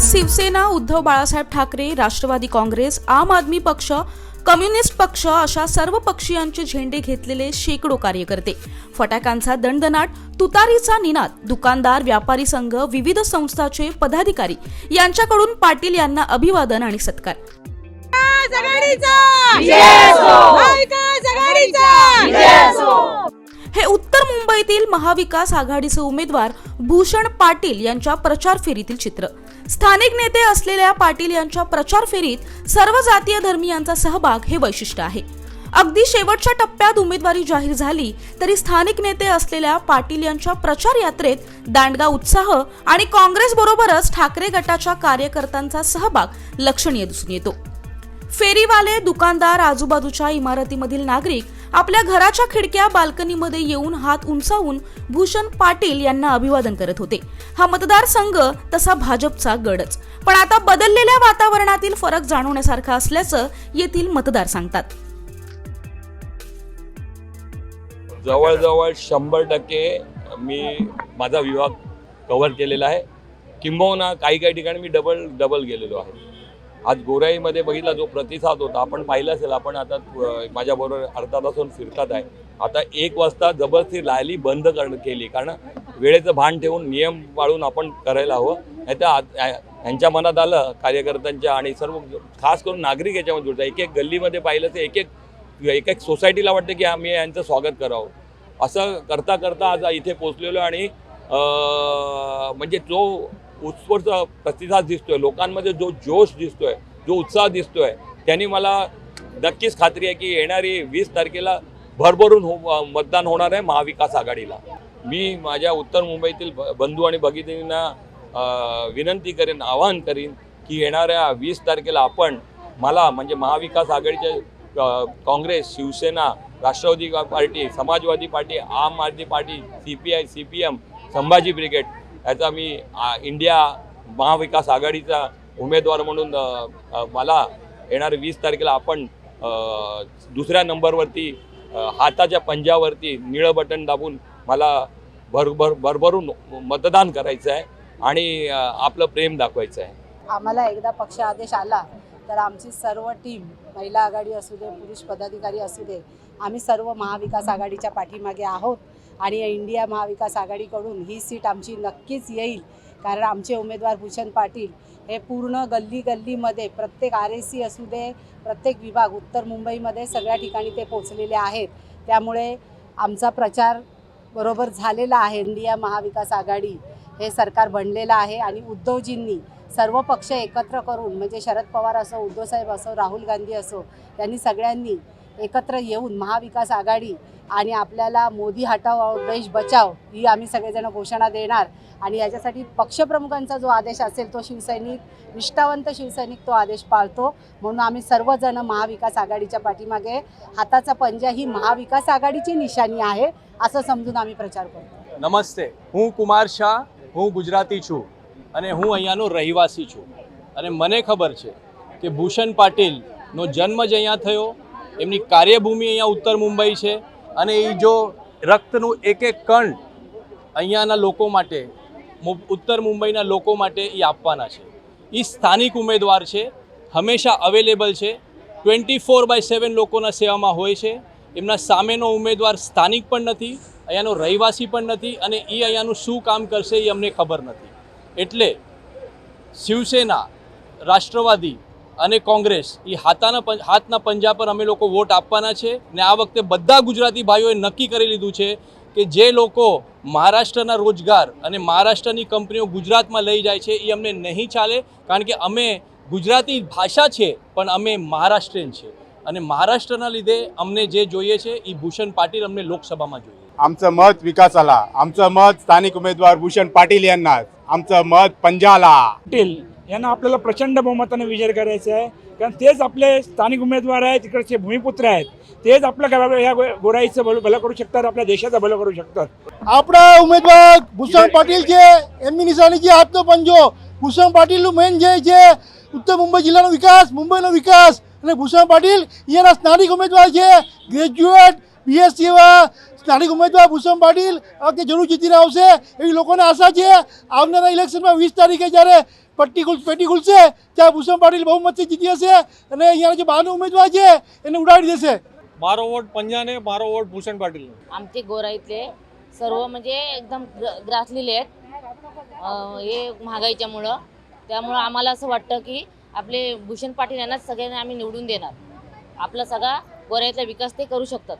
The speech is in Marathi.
काँग्रेस शिवसेना उद्धव बाळासाहेब ठाकरे राष्ट्रवादी काँग्रेस आम आदमी पक्ष कम्युनिस्ट पक्ष अशा सर्व पक्षीयांचे झेंडे घेतलेले शेकडो कार्यकर्ते. फटाक्यांचा दणदणाट तुतारीचा निनाद दुकानदार व्यापारी संघ विविध संस्थाचे पदाधिकारी यांच्याकडून पाटील यांना अभिवादन आणि सत्कार. हे उत्तर मुंबईतील महाविकास आघाडीचे उमेदवार भूषण पाटील यांच्या प्रचार फेरीतील चित्र. स्थानिक नेते असलेल्या पाटील यांच्या प्रचार फेरीत सर्व जातीय धर्मियांचा सहभाग हे वैशिष्ट्य आहे. अगदी शेवटच्या टप्प्यात उमेदवारी जाहीर झाली तरी स्थानिक नेते असलेल्या पाटील यांच्या प्रचार यात्रेत दांडगा उत्साह आणि काँग्रेस बरोबरच ठाकरे गटाच्या कार्यकर्त्यांचा सहभाग लक्षणीय दिसून येतो. फेरीवाले दुकानदार आजूबाजूच्या इमारतीमधील नागरिक आपल्या घराच्या खिडक्या बाल्कनीमध्ये येऊन हात उंचावून भूषण पाटील यांना अभिवादन करत होते. हा मतदारसंघ तसा भाजपचा गडच. पण आता बदललेल्या वातावरणातील फरक जाणवण्यासारखा असल्याचं येथील मतदार सांगतात. जवळजवळ शंभर टक्के मी माझा विभाग कव्हर केलेला आहे. किंबहुना काही काही ठिकाणी मी डबल डबल गेलेलो आहे. आज गोराईमध्ये बघितला जो प्रतिसाद होता आपण पाहिलं असेल आपण आता माझ्याबरोबर अर्धा तासून फिरतात आहे. आता एक वाजता जबरदस्ती रॅली बंद कर केली कारण वेळेचं भान ठेवून नियम पाळून आपण करायला हवं. नाही तर यांच्या मनात आलं कार्यकर्त्यांच्या आणि सर्व खास करून नागरिक याच्यामध्ये जुळतात. एक एक गल्लीमध्ये पाहिलं तर एक एक एक एक सोसायटीला वाटतं की आम्ही यांचं स्वागत करावं. असं करता करता आज इथे पोचलेलो आणि म्हणजे जो उत्स्फूर्त प्रतिसाद दिसतोय. लोकांमध्ये जो जोश दिसतोय जो उत्साह दिसतोय त्यांनी मला नक्कीच खात्री आहे की येणारी वीस तारखेला भरभरून हो मतदान होणार आहे महाविकास आघाडीला. मी माझ्या उत्तर मुंबईतील ब- बंधू आणि भगिनींना विनंती करेन आवाहन करीन की येणाऱ्या वीस तारखेला आपण मला म्हणजे महाविकास आघाडीचे Congress Shiv Sena Rashtravadi party Samajwadi party Aam Aadmi party C P I C P M Sambhaji brigade याचा मी इंडिया महाविकास आघाडीचा उमेदवार म्हणून मला येणार वीस तारखेला आपण दुसऱ्या नंबरवरती हाताच्या पंजावरती निळं बटन दाबून मला भरभर भरभरून मतदान करायचं आहे आणि आपलं प्रेम दाखवायचं आहे. आम्हाला एकदा पक्ष आदेश आला तर आमची सर्व टीम महिला आघाडी असू दे पुरुष पदाधिकारी असू दे आम्ही सर्व महाविकास आघाडीच्या पाठीमागे आहोत. आणि इंडिया महाविकास आघाडीकडून ही सीट आमची नक्कीच येईल. कारण आमचे उमेदवार भूषण पाटील हे पूर्ण गल्ली गल्लीमध्ये प्रत्येक आर एस सी असू दे प्रत्येक विभाग उत्तर मुंबईमध्ये सगळ्या ठिकाणी ते पोचलेले आहेत. त्यामुळे आमचा प्रचार बरोबर झालेला आहे. इंडिया महाविकास आघाडी हे सरकार बनलेलं आहे आणि उद्धवजींनी सर्व पक्ष एकत्र करून म्हणजे शरद पवार असो उद्धवसाहेब असो राहुल गांधी असो यांनी सगळ्यांनी एकत्र येऊन महाविकास आघाडी आणि आपल्याला मोदी हटाव देश बचाव ही आम्ही सगळेजण घोषणा देणार. आणि याच्यासाठी पक्षप्रमुखांचा जो आदेश असेल तो शिवसैनिक निष्ठावंत शिवसैनिक तो आदेश पाळतो. म्हणून आम्ही सर्वजण महाविकास आघाडीच्या पाठीमागे हाताचा पंजा ही महाविकास आघाडीची निशाणी आहे असं समजून आम्ही प्रचार करतो. नमस्ते. हूँ कुमार शाह હું ગુજરાતી છું અને હું અહીંયાનો રહેવાસી છું. અને મને ખબર છે કે ભૂષણ પાટીલનો જન્મ જ અહીંયા થયો, એમની કાર્યભૂમિ અહીંયા ઉત્તર મુંબઈ છે અને એ જો રક્તનું એક એક કણ અહીંયાના લોકો માટે ઉત્તર મુંબઈના લોકો માટે એ આપવાના છે. એ સ્થાનિક ઉમેદવાર છે, હંમેશા અવેલેબલ છે ટ્વેન્ટી ફોર બાય સેવન લોકોના સેવામાં હોય છે. એમના સામેનો ઉમેદવાર સ્થાનિક પણ નથી, અહીંયાનો રહેવાસી પણ નથી અને એ અહીંયાનું શું કામ કરશે એ અમને ખબર નથી. એટલે શિવસેના, રાષ્ટ્રવાદી અને કોંગ્રેસ એ હાથાના હાથના પંજા પર અમે લોકો વોટ આપવાના છે ને આ વખતે બધા ગુજરાતી ભાઈઓએ નક્કી કરી લીધું છે કે જે લોકો મહારાષ્ટ્રના રોજગાર અને મહારાષ્ટ્રની કંપનીઓ ગુજરાતમાં લઈ જાય છે એ અમને નહીં ચાલે, કારણ કે અમે ગુજરાતી ભાષા છે પણ અમે મહારાષ્ટ્રીયન છે. અને મહારાષ્ટ્રના લીધે અમને જે જોઈએ છે એ ભૂષણ પાટીલ અમને લોકસભામાં જોઈએ आमचं मत विकासाला आमचं मत स्थानिक उमेदवार भूषण पाटील यांना आमचं मत पंजाला पाटील यांना आपल्याला प्रचंड बहुमताने विजय करायचा आहे कारण तेच आपले स्थानिक उमेदवार आहेत तिकडचे भूमिपुत्र आहेत तेच आपल्या गावा या गो- गोराईचं भलं भलं करू शकतात आपल्या देशाचं भलं करू शकतात આપણા ઉમેદવાર ભૂષણ પાટીલ છે એમની નિશાની છે હાથનો પંજો ભૂષણ પાટીલનું મેન ધ્યેય છે ઉત્તર મુંબઈ જિલ્લાનો વિકાસ મુંબઈનો વિકાસ અને ભૂષણ પાટીલ અહીંયાના સ્થાનિક ઉમેદવાર છે ગ્રેજ્યુએટ પીએસ જેવા સ્થાનિક ઉમેદવાર ભૂષણ પાટીલ આ કે જરૂર જીતીને આવશે એવી લોકોને આશા છે આવનારા ઇલેક્શનમાં વીસ તારીખે જ્યારે પટ્ટી ખુલ પેટી ખુલશે ત્યાં ભૂષણ પાટીલ બહુમતથી જીતી હશે અને અહીંયા જે બહારનો ઉમેદવાર છે એને ઉડાડી દેશે મારો वोट पंजाने मारो वोट भूषण पाटील आमचे गोराईतले सर्व म्हणजे एकदम ग्र ग्रासलेले आहेत अं, हे महागाईच्यामुळं त्यामुळं आम्हाला असं वाटतं की आपले भूषण पाटील यांनाच सगळ्यांना आम्ही निवडून देणार. आपला सगळा गोऱ्यातला विकास ते करू शकतात.